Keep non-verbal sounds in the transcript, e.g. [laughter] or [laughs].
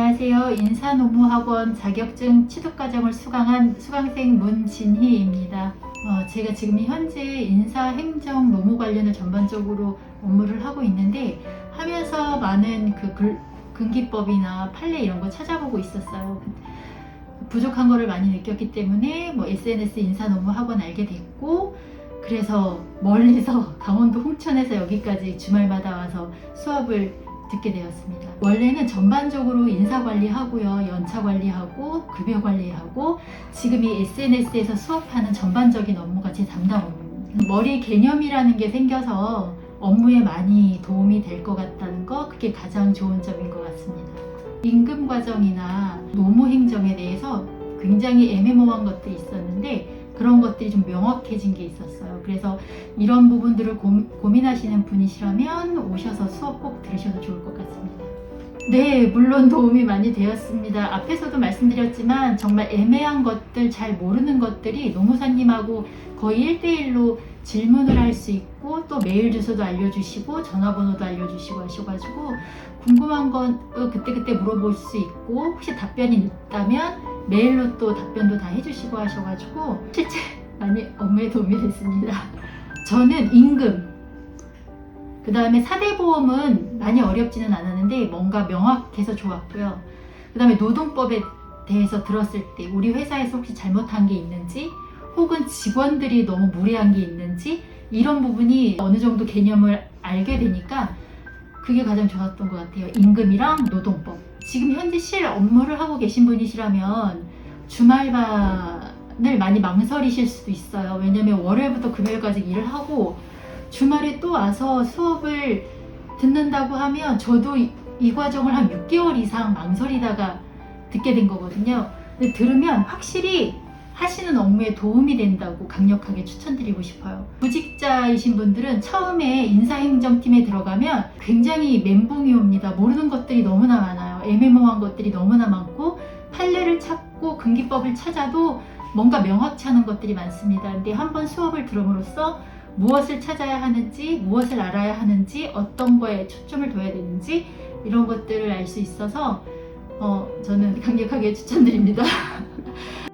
안녕하세요. 인사노무학원 자격증 취득과정을 수강한 수강생 문진희입니다. 어, 제가 지금 현재 인사행정 노무 관련을 전반적으로 업무를 하고 있는데 하면서 많은 그 글- 금기법이나 판례 이런 거 찾아보고 있었어요. 부족한 거를 많이 느꼈기 때문에 뭐 SNS 인사노무학원 알게 됐고 그래서 멀리서 [laughs] 강원도 홍천에서 여기까지 주말마다 와서 수업을 듣게 되었습니다. 원래는 전반적으로 인사 관리하고요, 연차 관리하고 급여 관리하고 지금 이 SNS에서 수업하는 전반적인 업무가 제 담당 업무입니다. 머리 개념이라는 게 생겨서 업무에 많이 도움이 될 것 같다는 거 그게 가장 좋은 점인 것 같습니다. 임금 과정이나 노무 행정에 대해서 굉장히 애매모호한 것들이 있었는데 그런 것들이 좀 명확해진 게 있었어요. 그래서 이런 부분들을 고, 고민하시는 분이시라면 오셔서 수업 꼭 들으셔도 좋을 것 같습니다. 네, 물론 도움이 많이 되었습니다. 앞에서도 말씀드렸지만 정말 애매한 것들, 잘 모르는 것들이 노무사님하고 거의 1대1로 질문을 할 수 있고 또 메일 주소도 알려주시고 전화번호도 알려주시고 하셔가지고 궁금한 건 어, 그때그때 물어볼 수 있고 혹시 답변이 늦다면 메일로 또 답변도 다 해주시고 하셔가지고 실제 많이 업무에 도움이 됐습니다. 저는 임금, 그 다음에 사대보험은 많이 어렵지는 않았는데 뭔가 명확해서 좋았고요. 그 다음에 노동법에 대해서 들었을 때 우리 회사에서 혹시 잘못한 게 있는지 혹은 직원들이 너무 무례한 게 있는지 이런 부분이 어느 정도 개념을 알게 되니까 그게 가장 좋았던 것 같아요. 임금이랑 노동법. 지금 현재 실 업무를 하고 계신 분이시라면 주말반 을 많이 망설이실 수도 있어요. 왜냐면 월요일부터 금요일까지 일을 하고 주말에 또 와서 수업을 듣는다고 하면 저도 이, 이 과정을 한 6개월 이상 망설이다가 듣게 된 거거든요. 근데 들으면 확실히 하시는 업무에 도움이 된다고 강력하게 추천드리고 싶어요. 구직자이신 분들은 처음에 인사행정팀에 들어가면 굉장히 멘붕이 옵니다. 모르는 것들이 너무나 많아요. 애매모호한 것들이 너무나 많고 판례를 찾고 금기법을 찾아도 뭔가 명확치 않은 것들이 많습니다. 근데 한번 수업을 들음으로써 무엇을 찾아야 하는지, 무엇을 알아야 하는지, 어떤 거에 초점을 둬야 되는지 이런 것들을 알 수 있어서 어, 저는 강력하게 추천드립니다. [laughs]